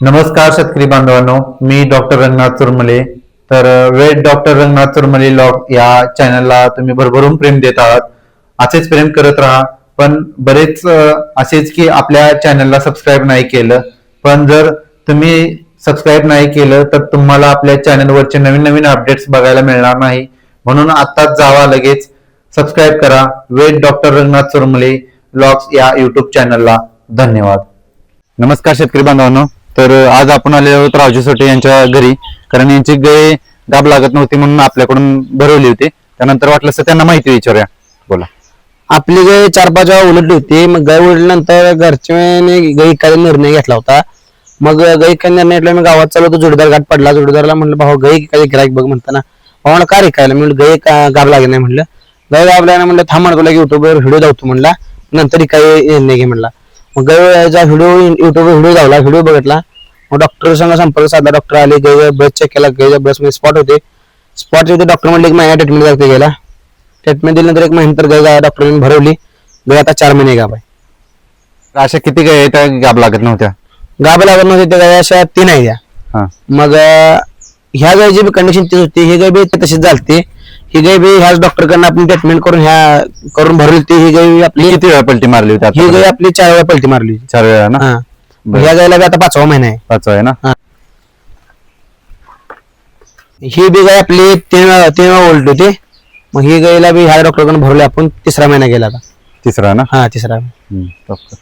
नमस्कार शेतकरी बांधवांनो मी डॉक्टर रंगनाथ चुरमले. तर vet doctor Ranganath Churmale log या चॅनलला तुम्ही भरभरून प्रेम देत आहात. असेच प्रेम करत राहा. पण बरेच असेच की आपल्या चॅनलला सबस्क्राईब नाही केलं. पण जर तुम्ही सबस्क्राईब नाही केलं तर तुम्हाला आपल्या चॅनलवरचे नवीन नवीन अपडेट्स बघायला मिळणार नाही. म्हणून आत्ताच जावा लगेच. सबस्क्राईब करा. Vet doctor Ranganath Churmale logs या युट्यूब चॅनलला. धन्यवाद. नमस्कार शेतकरी बांधवांनो. तर आज आपण आले आहोत राजू सोटे यांच्या घरी. कारण यांची गाय गाब लागत नव्हती म्हणून आपल्याकडून भरवली होती. त्यानंतर वाटलं असं त्यांना माहिती विचारूया. बोला. आपली गाय चार पाच वेळा उलटली होती. मग गाय उलटल्यानंतर घरच्याने गाय काय निर्णय घेतला होता. मग गाय काय निर्णय घेतला मी गावात चालू होतो. जोडीदार घाट पडला. जोडीदारला म्हटलं भाऊ गाय काय गिराईक बघ म्हणताना. भावाला का रे म्हणलं गाय गाब लागेल नाही? म्हणलं गाय गाबला नाही म्हणलं थांब म्हणतो युट्यूबवर व्हिडिओ धावतो म्हणला. नंतर काय निर्णय घे म्हणला. मग गाय व्हिडिओ युट्यूबवर व्हिडिओ धावला व्हिडिओ बघितला. डॉक्टर संग संपर्क साधला. डॉक्टर आले गाय ब्रश चेक केला गायच्या ब्रशमध्ये स्पॉट होते. स्पॉट होते डॉक्टर म्हणले की महिना ट्रीटमेंट करते गेला. ट्रीटमेंट दिल्यानंतर एक महिन्यानंतर गाय डॉक्टरने भरवली. गाय आता चार महिने गाब आहे. अशा किती गाय त्या गाब लागत नव्हत्या? गाब लागत नव्हते त्या गाय अशा तीन आहे त्या मग ह्या गायची बी कंडिशन तीच होती. ही गाय बी तशीच झालती. ही गाय बी ह्याच डॉक्टर कडनं आपण ट्रीटमेंट करून ह्या करून भरवली होती. ही गाय आपली किती वेळा पलटी मारली होती ही गाय? आपली चार वेळा पलटी मारली. चार वेळा ना? हा. ह्या गायला बी आता पाचवा महिना आहे. पाचवा आहे ना? ही. बी गाय आपली तीन वेळा ओल्ड होती. मग ही गायला बी ह्या डॉक्टर कडनं भरवली आपण तिसरा महिना गेला आता. तिसरा ना? हा तिसरा. हम्म, डॉक्टर